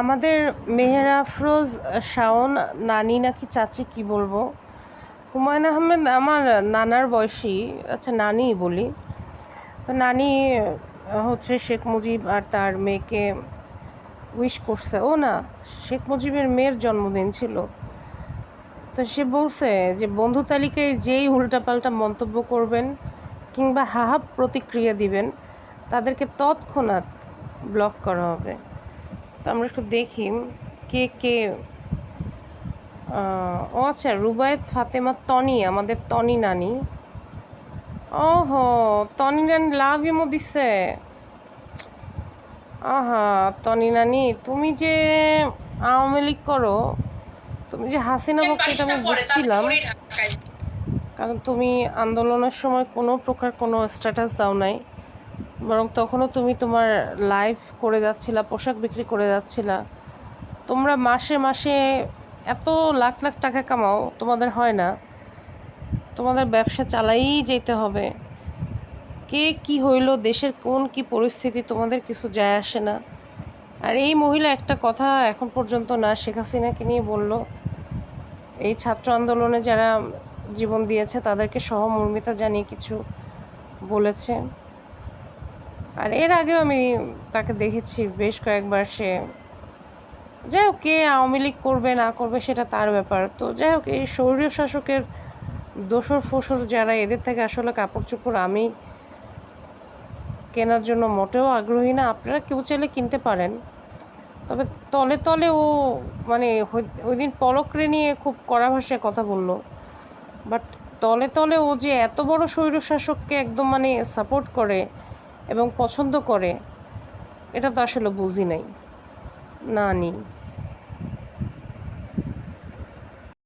আমাদের মেহের আফরোজ শাওন, নানি নাকি চাচি, কি বলব? হুমায়ুন আহমেদ আমার নানার বয়সী আচ্ছা নানি বলি। তো নানি হচ্ছে শেখ মুজিব আর তার মেয়েকে উইশ করছে। ও না, শেখ মুজিবের মেয়ের জন্মদিন ছিল। তো সে বলছে যে, বন্ধু তালিকায় যেই উল্টাপাল্টা মন্তব্য করবেন কিংবা হাহাব প্রতিক্রিয়া দিবেন, তাদেরকে তৎক্ষণাৎ ব্লক করা হবে। তো আমরা একটু দেখি কে কে ও আচ্ছা রুবায়েত ফাতেমা তনি আমাদের তনি নানি। ওহো তনি নানি লাভ ইমো দিছে। আহা তনি নানি তুমি যে আওয়ামী লীগ করো তুমি যে হাসিনা ভক্ত এটা আমি বুঝছিলাম। কারণ তুমি আন্দোলনের সময় কোনো প্রকার কোনো স্ট্যাটাস দাও নাই। বরং তখনও তুমি তোমার লাইভ করে যাচ্ছিলা, পোশাক বিক্রি করে যাচ্ছিলা। তোমরা মাসে মাসে এত লাখ লাখ টাকা কামাও, তোমাদের হয় না। তোমাদের ব্যবসা চালাই যেতে হবে। কে কি হইল, দেশের কোন কি পরিস্থিতি, তোমাদের কিছু যায় আসে না। আর এই মহিলা একটা কথা এখন পর্যন্ত না, শেখ হাসিনাকে নিয়ে বলল, এই ছাত্র আন্দোলনে যারা জীবন দিয়েছে, তাদেরকে সহমর্মিতা জানিয়ে কিছু বলেছে। আর এর আগেও আমি তাকে দেখেছি বেশ কয়েকবার সে, যাই হোক, কে আওয়ামী লীগ করবে, না করবে সেটা তার ব্যাপার। তো যাই হোক, এই শৌর্য শাসকের দোসর ফসর যারা, এদের থেকে আসলে কাপড় চোপড় আমি কেনার জন্য মোটেও আগ্রহী না। আপনারা কেউ চাইলে কিনতে পারেন। তবে তলে তলে ও মানে ওই দিন পলকরে নিয়ে খুব কড়া ভাষায় কথা বলল। বাট তলে তলে ও যে এত বড় স্বৈরশাসককে একদম মানে সাপোর্ট করে এবং পছন্দ করে এটা তো আসলে বুঝি নাই। না নি